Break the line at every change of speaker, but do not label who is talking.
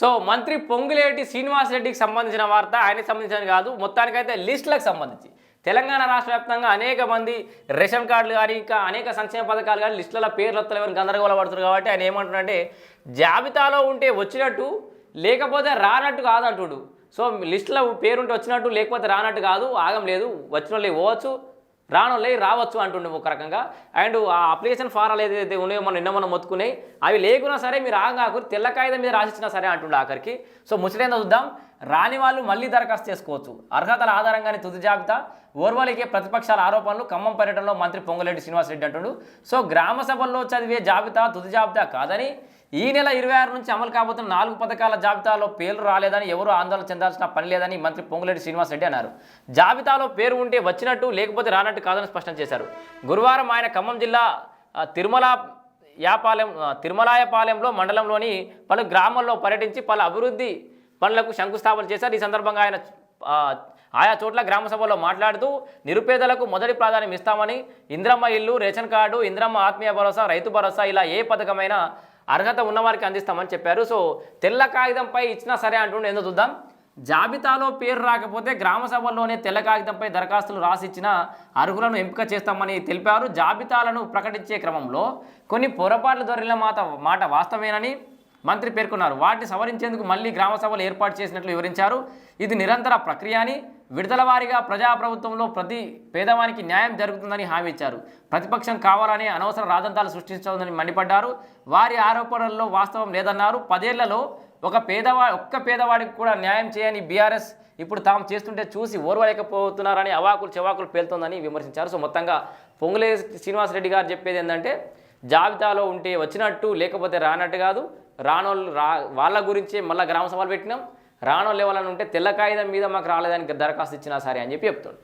So మంత్రి పొంగులేటి శ్రీనివాస్ రెడ్డికి సంబంధించిన వార్త ఆయనకి సంబంధించిన కాదు. మొత్తానికైతే లిస్టులకు సంబంధించి. తెలంగాణ రాష్ట్ర వ్యాప్తంగా అనేక మంది రేషన్ కార్డులు కానీ ఇంకా అనేక సంక్షేమ పథకాలు కానీ లిస్టుల పేర్లు వస్తలేవని గందరగోళ పడుతున్నారు కాబట్టి ఆయన ఏమంటున్నాడంటే జాబితాలో ఉంటే వచ్చినట్టు లేకపోతే రానట్టు కాదంటుడు. సో లిస్టులో పేరుంటే వచ్చినట్టు లేకపోతే రానట్టు కాదు ఆగం లేదు. వచ్చిన వాళ్ళు పోవచ్చు రానోళ్ళే రావచ్చు అంటుండే ఒక రకంగా. అండ్ ఆ అప్లికేషన్ ఫారాలు ఏదైతే ఉన్నాయో మనం నిన్న మనం మొత్తుకున్నాయి అవి లేకున్నా సరే మీరు ఆగాకు తెల్ల కాగితం మీద రాసిచ్చినా సరే అంటుండే ఆఖరికి. సో ముచ్చటేందో చూద్దాం. రాని వాళ్ళు మళ్ళీ దరఖాస్తు చేసుకోవచ్చు. అర్హతల ఆధారంగానే తుది జాబితా. ఓర్వలికే ప్రతిపక్షాల ఆరోపణలు ఖమ్మం పర్యటనలో మంత్రి పొంగులేటి శ్రీనివాసరెడ్డి అంటుడు. సో గ్రామ సభల్లో చదివే జాబితా తుది జాబితా కాదని ఈ నెల ఇరవై ఆరు నుంచి అమలు కాబోతున్న నాలుగు పథకాల జాబితాలో పేర్లు రాలేదని ఎవరూ ఆందోళన చెందాల్సిన పని లేదని మంత్రి పొంగులేటి శ్రీనివాసరెడ్డి అన్నారు. జాబితాలో పేరు ఉంటే వచ్చినట్టు లేకపోతే రానట్టు కాదని స్పష్టం చేశారు. గురువారం ఆయన ఖమ్మం జిల్లా తిరుమల యాపాలెం తిరుమలాయపాలెంలో మండలంలోని పలు గ్రామాల్లో పర్యటించి పలు అభివృద్ధి పనులకు శంకుస్థాపన చేశారు. ఈ సందర్భంగా ఆయన ఆయా చోట్ల గ్రామ సభలో మాట్లాడుతూ నిరుపేదలకు మొదటి ప్రాధాన్యం ఇస్తామని ఇంద్రమ్మ ఇల్లు రేషన్ కార్డు ఇంద్రమ్మ ఆత్మీయ భరోసా రైతు భరోసా ఇలా ఏ పథకమైనా అర్హత ఉన్నవారికి అందిస్తామని చెప్పారు. సో తెల్ల కాగితంపై ఇచ్చినా సరే అంటుండే ఏందో చూద్దాం. జాబితాలో పేరు రాకపోతే గ్రామ సభల్లోనే తెల్ల కాగితంపై దరఖాస్తులు రాసిచ్చిన అర్హులను ఎంపిక చేస్తామని తెలిపారు. జాబితాలను ప్రకటించే క్రమంలో కొన్ని పొరపాట్లు దొరికిన మాట మాట వాస్తవేనని మంత్రి పేర్కొన్నారు. వాటిని సవరించేందుకు మళ్ళీ గ్రామ సభలు ఏర్పాటు చేసినట్లు వివరించారు. ఇది నిరంతర ప్రక్రియ అని విడుదల వారీగా ప్రజాప్రభుత్వంలో ప్రతి పేదవానికి న్యాయం జరుగుతుందని హామీ ఇచ్చారు. ప్రతిపక్షం కావాలని అనవసర రాజంతాలు సృష్టించదని మండిపడ్డారు. వారి ఆరోపణల్లో వాస్తవం లేదన్నారు. పదేళ్ళలో ఒక పేదవా ఒక్క పేదవాడికి కూడా న్యాయం చేయని బీఆర్ఎస్ ఇప్పుడు తాము చేస్తుంటే చూసి ఓర్వలేకపోతున్నారని అవాకులు చెవాకులు పేలుతోందని విమర్శించారు. సో మొత్తంగా పొంగులే శ్రీనివాసరెడ్డి గారు చెప్పేది ఏంటంటే జాబితాలో ఉంటే వచ్చినట్టు లేకపోతే రానట్టు కాదు. రానోళ్ళు రా వాళ్ళ గురించే మళ్ళీ గ్రామ సభలు పెట్టినాం. రానోళ్ళు ఎవరైనా ఉంటే తెల్ల కాగితం మీద మాకు రాలేదానికి దరఖాస్తు ఇచ్చినా సరే అని చెప్పి చెప్తాడు.